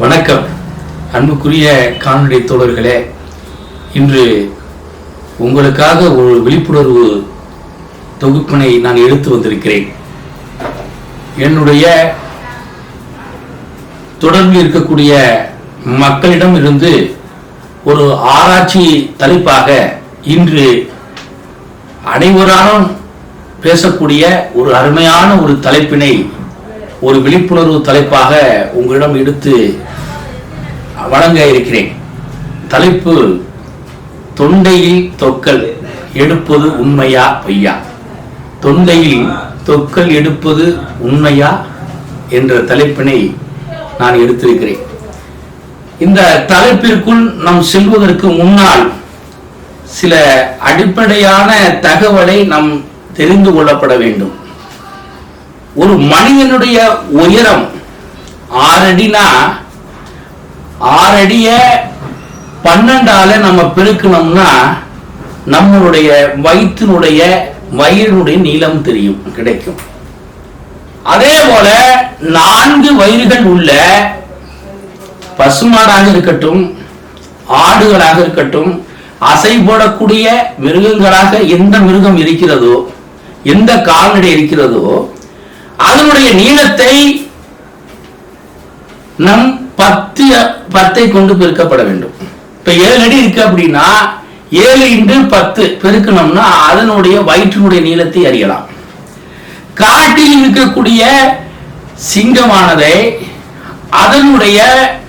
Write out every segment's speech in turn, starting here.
வணக்கம். அன்புக்குரிய காணொலி தோழர்களே இன்று உங்களுக்காக ஒரு விழிப்புணர்வு தொகுப்பினை நான் எடுத்து வந்திருக்கிறேன். என்னுடைய தொடர்பில் இருக்கக்கூடிய மக்களிடம் இருந்து ஒரு ஆராய்ச்சி தலைப்பாக இன்று அனைவராலும் பேசக்கூடிய ஒரு அருமையான ஒரு தலைப்பினை ஒரு விழிப்புணர்வு தலைப்பாக உங்களிடம் எடுத்து வழங்க இருக்கிறேன். தலைப்பு தொண்டையில் தொக்கல் எடுப்பது உண்மையா பொய்யா? தொண்டையில் தொக்கல் எடுப்பது உண்மையா என்ற தலைப்பினை நான் எடுத்திருக்கிறேன். இந்த தலைப்பிற்குள் நாம் செல்வதற்கு முன்னால் சில அடிப்படையான தகவலை நாம் தெரிந்து கொள்ளப்பட வேண்டும். ஒரு மனிதனுடைய உயரம் ஆறடினா ஆறடிய பன்னெண்டால நம்ம பெருக்கணும்னா நம்மளுடைய வயிற்றினுடைய வயிறுடைய நீளம் தெரியும் கிடைக்கும். அதே போல நான்கு வயிறுகள் உள்ள பசுமாடாக இருக்கட்டும் ஆடுகளாக இருக்கட்டும் அசை போடக்கூடிய மிருகங்களாக எந்த மிருகம் இருக்கிறதோ எந்த கால்நடை இருக்கிறதோ அதனுடைய நீளத்தை நம் பத்து பத்தை கொண்டு பெருக்கப்பட வேண்டும். இப்ப ஏழு அடி இருக்கு அப்படின்னா ஏழு இன்று பத்து பெருக்கணும்னா அதனுடைய வயிற்றினுடைய நீளத்தை அறியலாம். காட்டில் இருக்கக்கூடிய சிங்கமானதை அதனுடைய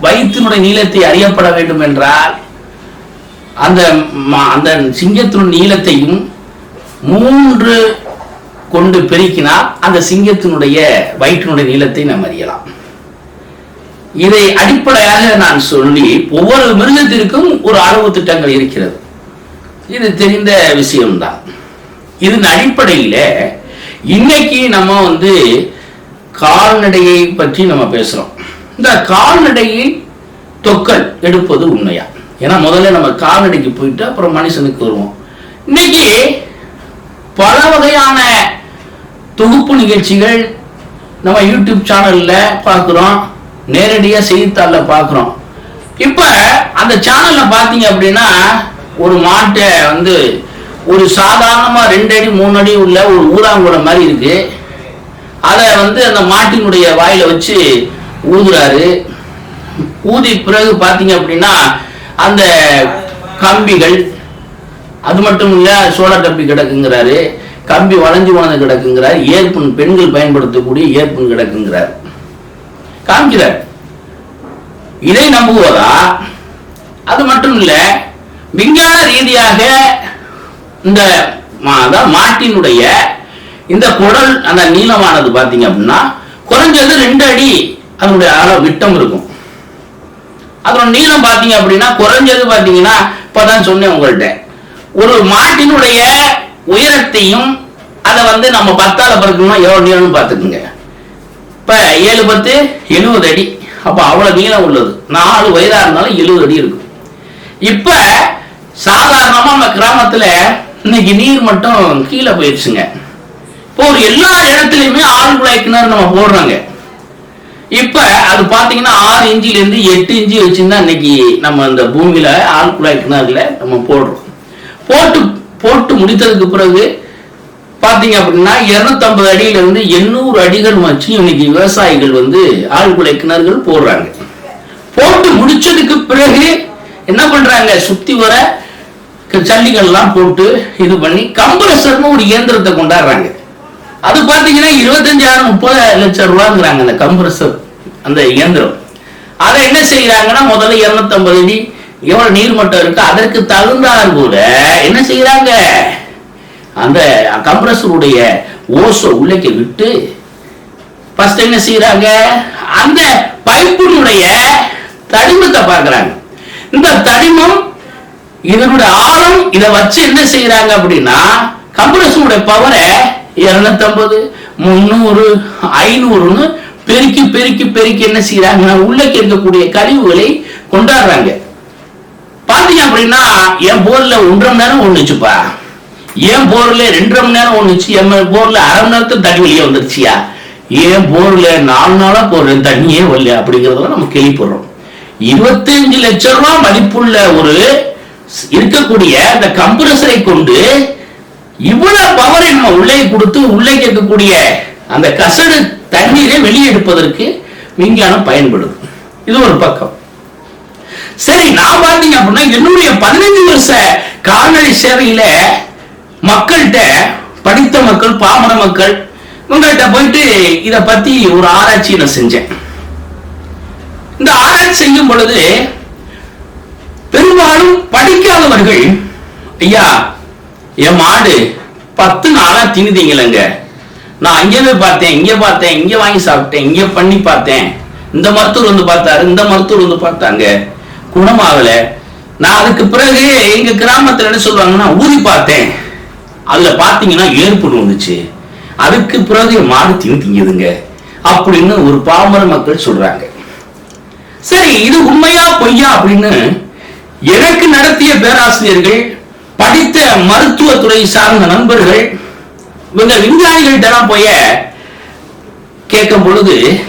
வயிற்றினுடைய நீளத்தை அறியப்பட வேண்டும் என்றால் அந்த ம- அந்த சிங்கத்தினுடைய நீளத்தையும் மூன்று கொண்டு பெருக்கினால் அந்த சிங்கத்தினுடைய வயிற்றினுடைய நீளத்தை நாம் அறியலாம். இதை அடிப்படையாக நான் சொல்லி ஒவ்வொரு மிருகத்திற்கும் ஒரு அளவு திட்டங்கள் இருக்கிறது. இது தெரிந்த விஷயம்தான். இதன் அடிப்படையில இன்னைக்கு நம்ம வந்து கால்நடையை பற்றி நம்ம பேசுறோம். இந்த கால்நடையை தொக்கல் எடுப்பது உண்மையா? ஏன்னா முதல்ல நம்ம கால்நடைக்கு போயிட்டு அப்புறம் மனுஷனுக்கு வருவோம். இன்னைக்கு பல வகையான தொகுப்பு நிகழ்ச்சிகள் நம்ம யூடியூப் சேனல்ல பார்க்குறோம். நேரடியாக செய்தித்தாளில் பார்க்குறோம். இப்போ அந்த சேனலில் பார்த்தீங்க அப்படின்னா ஒரு மாட்டை வந்து ஒரு சாதாரணமாக ரெண்டு அடி மூணு அடி உள்ள ஒரு ஊராங்குளம் மாதிரி இருக்கு. அதை வந்து அந்த மாட்டினுடைய வாயில வச்சு ஊதுறாரு. ஊதி பிறகு பார்த்தீங்க அப்படின்னா அந்த கம்பிகள் அது மட்டும் இல்லை சோழ கம்பி கிடக்குங்கிறாரு. கம்பி வளைஞ்சு போனது கிடக்குங்கிறார். ஏற்புண் பெண்கள் பயன்படுத்தக்கூடிய ஏற்புண் கிடக்குங்கிறார். காமிக்கிறார். இதை நம்புவதா? அது மட்டும் இல்ல விஞ்ஞான ரீதியாக இந்த மாட்டினுடைய இந்த குடல் அந்த நீளமானது பாத்தீங்க அப்படின்னா குறைஞ்சது ரெண்டு அடி அதனுடைய அளவு விட்டம் இருக்கும். அதோட நீளம் பாத்தீங்க அப்படின்னா குறைஞ்சது பாத்தீங்கன்னா இப்பதான் சொன்னேன் உங்கள்ட்ட. ஒரு மாட்டினுடைய உயரத்தையும் அதை வந்து நம்ம பத்தால பிறக்கணும்னா எவ்வளோ நீளம்னு பார்த்துக்குங்க. இப்போ ஏழு பத்து எழுபது அடி. அப்போ அவ்வளோ நீளம் உள்ளது. நாலு வயதாக இருந்தாலும் எழுபது அடி இருக்கும். இப்போ சாதாரணமாக நம்ம கிராமத்தில் இன்னைக்கு நீர் மட்டும் கீழே போயிடுச்சுங்க. இப்போ ஒரு எல்லா இடத்துலையுமே ஆள் குழாய் கிணறு நம்ம போடுறாங்க. இப்போ அது பார்த்தீங்கன்னா ஆறு இன்ச்சிலேருந்து எட்டு இன்ச்சு வச்சுருந்தா இன்னைக்கு நம்ம இந்த பூமியில் ஆள் குழாய் கிணறுல நம்ம போடுறோம். போட்டு போட்டு முடித்ததுக்கு பிறகு பார்த்தீங்க அப்படின்னா 250 அடியில இருந்து 800 அடிகள் வச்சு இன்னைக்கு விவசாயிகள் வந்து ஆழ்குலை கிணறுகள் போடுறாங்க. போட்டு முடிச்சதுக்கு பிறகு என்ன பண்றாங்க? சுத்தி வர க- ஜல்லிகள்லாம் போட்டு இது பண்ணி கம்ப்ரஸர்னு ஒரு இயந்திரத்தை கொண்டாடுறாங்க. அது பார்த்தீங்கன்னா இருபத்தஞ்சாயிரம் முப்பது லட்சம் ரூபாங்கிறாங்க அந்த கம்ப்ரஸர் அந்த இயந்திரம். அதை என்ன செய்யறாங்கன்னா முதல்ல 250 அடி எவ்வளவு நீர்மட்டம் இருக்கு அதற்கு தகுந்தாற் போல என்ன செய்யறாங்க அந்த கம்ப்ரஸருடைய ஓசை உள்ளக்க விட்டு ஃபர்ஸ்ட் என்ன செய்யறாங்க அந்த பைப்பினுடைய தடிமத்தை பார்க்கறாங்க. இந்த தடிமம் இதனுடைய ஆழம் இதை வச்சு என்ன செய்யறாங்க அப்படின்னா கம்ப்ரஸருடைய பவரை இருநூத்தம்பது முந்நூறு ஐநூறுன்னு பெருக்கி பெருக்கி பெருக்கி என்ன செய்யறாங்க உள்ளே இருக்கக்கூடிய கழிவுகளை கொண்டாடுறாங்க. பாத்தீங்க அப்படின்னா என் போர்ல ஒன்றரை மணி நேரம் ஒண்ணுச்சுப்பா என் போர்ல ரெண்டரை மணி நேரம் ஒண்ணுச்சு என் போர்ல அரை மணி நேரத்துக்கு தண்ணி வெளியே வந்துருச்சியா? ஏன் போர்ல நாலு நாளா போடுறேன் தண்ணியே வரல அப்படிங்கறதெல்லாம் நம்ம கேள்விப்படுறோம். இருபத்தஞ்சு லட்சம் ரூபாய் மதிப்புள்ள ஒரு இருக்கக்கூடிய அந்த கம்ப்ரஸரை கொண்டு இவ்வளவு பவரை நம்ம உள்ளே கொடுத்து உள்ளே கேட்கக்கூடிய அந்த கசடு தண்ணீரை வெளியே எடுப்பதற்கு விஞ்ஞானம் பயன்படுது. இது ஒரு பக்கம். சரி நான் பாத்தீங்க அப்படின்னா என்னுடைய பதினஞ்சு வருஷ கால்நடை சேவையில மக்கள்கிட்ட படித்த மக்கள் பாமர மக்கள் உங்கள்கிட்ட போயிட்டு இத பத்தி ஒரு ஆராய்ச்சி நான் செஞ்சேன். இந்த ஆராய்ச்சி செய்யும் பொழுது பெரும்பாலும் படிக்காதவர்கள் ஐயா என் மாடு பத்து நாளா திணிதீங்களங்க நான் அங்கே போய் பார்த்தேன் இங்கே பார்த்தேன் இங்கே வாங்கி சாப்பிட்டேன் இங்கே பண்ணி பார்த்தேன். இந்த மருத்துவர் வந்து பார்த்தாரு இந்த மருத்துவர் வந்து பார்த்தாங்க. குணமாகல. நான் அதுக்கு பிறகு எங்க கிராமத்துல என்ன சொல்லுவாங்கன்னா ஊதி பார்த்தேன். அதுல பாத்தீங்கன்னா ஏற்பு வந்துச்சு. அதுக்கு பிறகு மாடு திணி திங்குதுங்க. அப்படின்னு ஒரு பாமர மக்கள் சொல்றாங்க. சரி இது உண்மையா பொய்யா அப்படின்னு எனக்கு நடத்திய பேராசிரியர்கள் படித்த மருத்துவத்துறை சார்ந்த நண்பர்கள் இவங்க விஞ்ஞானிகள்கிட்ட போய கேட்கும் பொழுது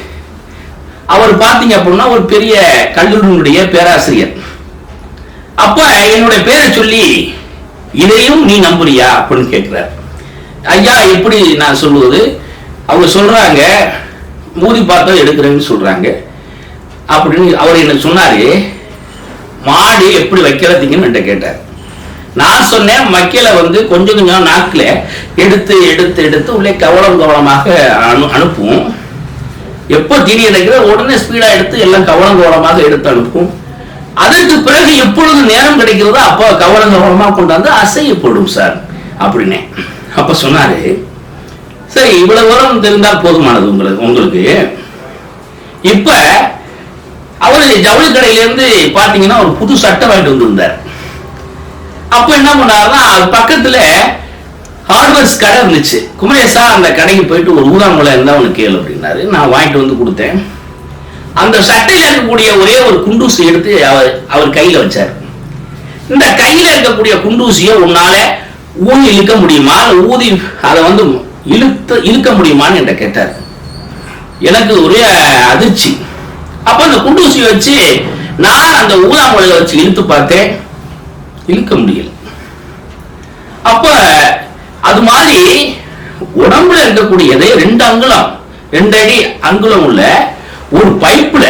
அவர் பார்த்தீங்க அப்படின்னா ஒரு பெரிய கல்லூரியினுடைய பேராசிரியர். அப்ப என்னுடைய பேரை சொல்லி இதையும் நீ நம்புறியா? அப்படின்னு கேட்கிறார். ஐயா எப்படி நான் சொல்லுவது அவங்க சொல்றாங்க மூதி பார்த்தா எடுக்கிறேன்னு சொல்றாங்க. அப்படின்னு அவர் என்ன சொன்னாரு மாடு எப்படி வைக்கிறதுங்கன்னு என்கிட்ட கேட்டார். நான் சொன்னேன் மக்கில வந்து கொஞ்சம் கொஞ்சம் நாக்கில் எடுத்து எடுத்து எடுத்து உள்ளே கவலம் கவலமாக அனு அனுப்புவோம். எப்போ தீனி இறைக்கிற உடனே ஸ்பீடா எடுத்து எல்லாம் கவலம் கவலமாக எடுத்து அனுப்பும் அதற்கு பிறகு எப்பொழுது நேரம் கிடைக்கிறதோ அப்போ கவலம் கவலமா கொண்டாந்து அசையப்படும் சார். அப்படின்னே. அப்ப சொன்னாரு சரி இவ்வளவு தூரம் தெரிந்தால் போதுமானது உங்களுக்கு உங்களுக்கு. இப்ப அவரு ஜவுளி கடையிலேருந்து பாத்தீங்கன்னா ஒரு புது சட்டை வாங்கிட்டு வந்திருந்தார். அப்ப என்ன பண்ணாருன்னா அது பக்கத்துல ஹார்ட்வேர்ஸ் கடை இருந்துச்சு. குமரேசா அந்த கடைக்கு போயிட்டு ஒரு ஊதாங்குளம் இருந்தா உனக்கு கேளு அப்படின்னாரு. நான் வாங்கிட்டு வந்து கொடுத்தேன். அந்த சட்டையில இருக்கக்கூடிய ஒரே ஒரு குண்டூசி எடுத்து அவர் அவர் கையில வச்சார். இந்த கையில இருக்கக்கூடிய குண்டூசியை உன்னால ஊதி இழுக்க முடியுமா? ஊதி அதை வந்து இழுத்து இழுக்க முடியுமான்னு என்கிட்ட கேட்டார். எனக்கு ஒரே அதிர்ச்சி. அப்போ அந்த குண்டூசியை வச்சு நான் அந்த ஊதாங்குழலை வச்சு இழுத்து பார்த்தேன். இழுக்க முடியல. அப்ப அது மாதிரி உடம்புல இருக்கக்கூடியது ரெண்டு அங்குலம். ரெண்டு அடி அங்குலம் உள்ள ஒரு பைப்புல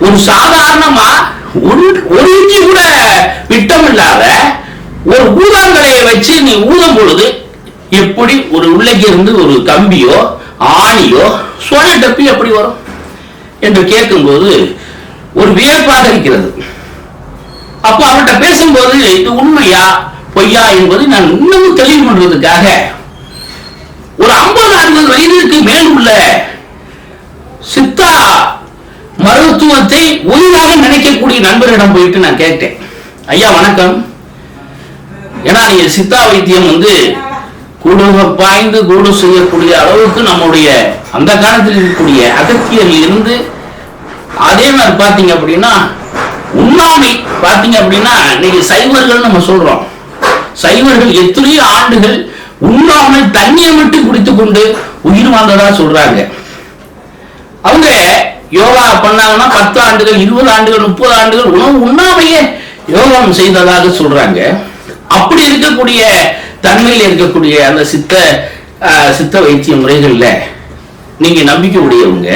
ஒரு சாதாரணமா ஒரு இஞ்சி கூட விட்டம் இல்லாத ஒரு ஊதாங்கலையை வச்சு நீ ஊதும் பொழுது எப்படி ஒரு உள்ளே இருந்து ஒரு கம்பியோ ஆணியோ சோழ டப்பி எப்படி வரும்? என்று கேட்கும்போது ஒரு வியப்பாக இருக்கிறது அப்போ அவர்கிட்ட பேசும்போது இது உண்மையா? பொய்யா என்பது நான் இன்னமும் தெளிவு பண்றதுக்காக ஒரு ஐம்பது அறுபது வயதிற்கு மேல் உள்ள சித்தா மருத்துவத்தை உயிராக நினைக்கக்கூடிய நண்பரிடம் போயிட்டு நான் கேட்டேன். ஐயா வணக்கம். ஏன்னா நீங்க சித்தா வைத்தியம் வந்து கூடுக பாய்ந்து கூடு செய்யக்கூடிய அளவுக்கு நம்முடைய அந்த காலத்தில் இருக்கக்கூடிய அகத்தியல் இருந்து அதே மாதிரி பார்த்தீங்க அப்படின்னா உண்ணாமை பார்த்தீங்க அப்படின்னா இன்னைக்கு சைவர்கள் நம்ம சொல்றோம். சைவர்கள் எத்தனையோ ஆண்டுகள் உண்ணாமல் தண்ணியை மட்டும் குடித்து கொண்டு உயிர் வாழ்ந்ததா சொல்றாங்க. அவங்க யோகா பண்ணாங்கன்னா பத்து ஆண்டுகள் இருபது ஆண்டுகள் முப்பது ஆண்டுகள் உணவு உண்ணாமையே யோகம் செய்ததாக சொல்றாங்க. அப்படி இருக்கக்கூடிய தன்மையில் இருக்கக்கூடிய அந்த சித்த ஆஹ், சித்த வைத்திய முறைகள்ல நீங்க நம்பிக்கை உடையவங்க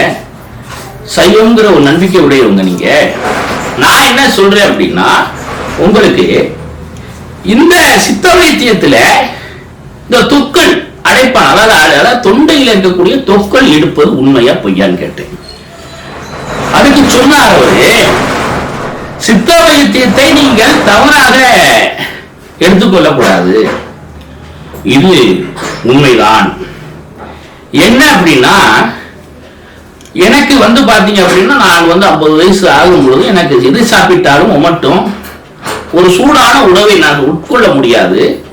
சைவங்கிற ஒரு நம்பிக்கை உடையவங்க நீங்க. நான் என்ன சொல்றேன் அப்படின்னா உங்களுக்கு இந்த சித்த வைத்தியத்துல இந்த தொக்கள் அடைப்பான் அதாவது அதாவது தொண்டையில் இருக்கக்கூடிய தொக்கள் எடுப்பது உண்மையா பொய்யான்னு கேட்டேன். அதுக்கு சொன்னார் அவரு சித்த வைத்தியத்தை நீங்கள் தவறாக எடுத்துக்கொள்ளக்கூடாது. இது உண்மைதான். என்ன அப்படின்னா எனக்கு வந்து பாத்தீங்க அப்படின்னா நான் வந்து ஐம்பது வயசு ஆகும் பொழுது எனக்கு எது சாப்பிட்டாலும் உமட்டும் ஒரு சூடான உணவை நான் உட்கொள்ள முடியாது.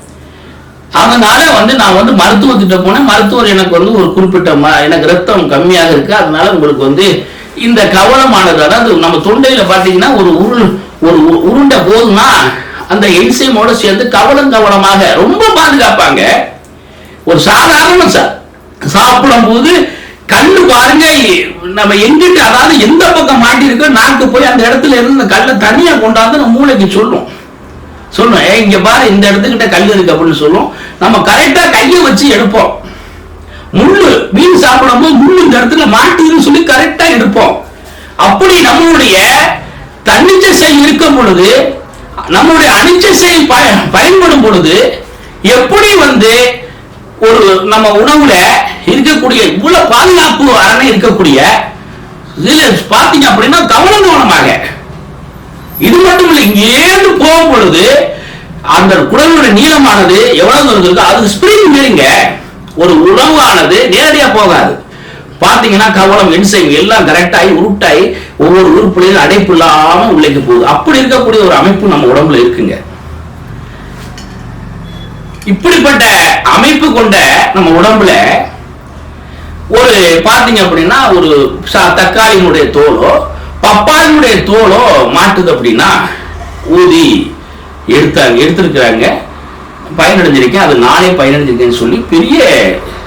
அதனால வந்து நான் வந்து மருத்துவத்திட்ட போனேன். மருத்துவர் எனக்கு வந்து ஒரு குறிப்பிட்ட எனக்கு ரத்தம் கம்மியாக இருக்கு. அதனால உங்களுக்கு வந்து இந்த கவலமானது அதாவது நம்ம தொண்டையில பாத்தீங்கன்னா ஒரு உருள் ஒரு உ- உருண்டை போதும்னா அந்த என்சைமோட சேர்ந்து கவலம் கவலமாக ரொம்ப பாதுகாப்பாங்க. ஒரு சாதாரண சா சாப்பிடும் போது கல்லு பாருங்க நம்ம எங்கிட்ட அதாவது எந்த பக்கம் மாட்டிருக்கோ நாக்கு போய் அந்த இடத்துல இருந்து இந்த கல்லை தனியா கொண்டாந்து நம்ம மூளைக்கு சொல்லும். சொல்லும். ஏ இங்க பாரு இந்த இடத்துக்கிட்ட கல் இருக்கு அப்படின்னு சொல்லும். நம்ம கரெக்டா கையை வச்சு எடுப்போம். முள்ளு மீன் சாப்பிடும்போது முள்ளு இந்த இடத்துல மாட்டின்னு சொல்லி கரெக்டா எடுப்போம். அப்படி நம்மளுடைய தன்னிச்சை இருக்கும் பொழுது நம்மளுடைய அனிச்சை பய- பயன்படும் பொழுது எப்படி வந்து ஒரு நம்ம உணவுல இருக்கக்கூடிய இவ்வளவு பாதுகாப்பு அரணை இருக்கக்கூடிய இதுல பாத்தீங்க அப்படின்னா கவனம் கவனமாக. இது மட்டும் இல்லை இங்கேருந்து போகும் பொழுது அந்த குடலுடைய நீளமானது எவ்வளவு தூரம் இருக்கோ அது ஸ்பிரிங் மீறிங்க ஒரு உணவானது நேரடியா போகாது. பாத்தீங்கன்னா கவலம் என்சைம் எல்லாம் கரெக்டாகி உருட்டாகி ஒவ்வொரு உறுப்புலையும் அடைப்பு இல்லாம உள்ளேக்கு போகுது. அப்படி இருக்கக்கூடிய ஒரு அமைப்பு நம்ம உடம்புல இருக்குங்க. இப்படிப்பட்ட அமைப்பு கொண்ட நம்ம உடம்புல ஒரு பார்த்தீங்க அப்படின்னா ஒரு தக்காளியினுடைய தோலோ பப்பாளியுடைய தோலோ மாட்டுது அப்படின்னா ஊதி எடுத்தாங்க எடுத்திருக்கிறாங்க. பயனடைஞ்சிருக்கேன். அது நானே பயனடைஞ்சிருக்கேன்னு சொல்லி பெரிய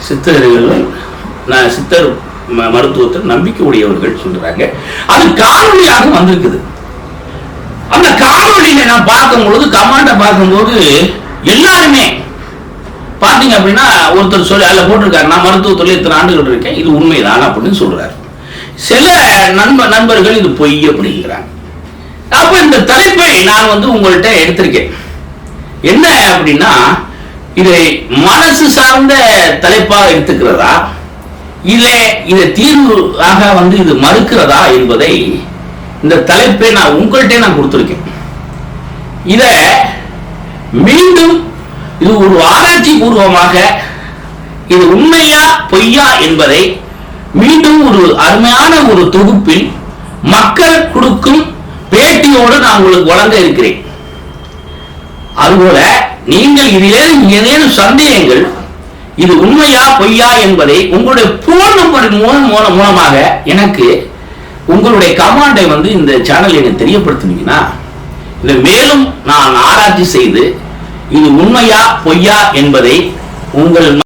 சித்தர்கள் நான் சித்தர் மருத்துவத்தில் நம்பிக்கை உடையவர்கள் சொல்றாங்க. அது காணொலியாக வந்திருக்குது. அந்த காணொலியில நான் பார்க்கும் பொழுது கமாண்ட பார்க்கும்போது எல்லாருமே பார்த்தீங்க அப்படின்னா ஒருத்தர் சொல்லி அதில் போட்டிருக்காரு நான் மருத்துவத்துறையில் இத்தனை ஆண்டுகள் இருக்கேன் இது உண்மைதான் அப்படின்னு சொல்றாரு. சில நண்ப நண்பர்கள் இது பொய் அப்படிங்கிறாங்க. அப்ப இந்த தலைப்பை நான் வந்து உங்கள்கிட்ட எடுத்திருக்கேன். என்ன அப்படின்னா இதை மனசு சார்ந்த தலைப்பாக எடுத்துக்கிறதா? இல்லை இதை தீர்வாக வந்து இது மறுக்கிறதா என்பதை இந்த தலைப்பை நான் உங்கள்கிட்ட நான் கொடுத்துருக்கேன். இத மீண்டும் இது ஒரு ஆராய்ச்சி பூர்வமாக இது உண்மையா பொய்யா என்பதை மீண்டும் ஒரு அருமையான ஒரு தொகுப்பில் மக்கள் கொடுக்கும் பேட்டியோடு நான் உங்களுக்கு வழங்க இருக்கிறேன். அதுபோல நீங்கள் இதிலே ஏதேனும் சந்தேகங்கள் இது உண்மையா பொய்யா என்பதை உங்களுடைய போன் நம்பர் மூலம் மூலம் மூலமாக எனக்கு உங்களுடைய கமாண்டை வந்து இந்த சேனல் எனக்கு தெரியப்படுத்துனீங்கன்னா இதை மேலும் நான் ஆராய்ச்சி செய்து இது உண்மையா பொய்யா என்பதை உங்கள்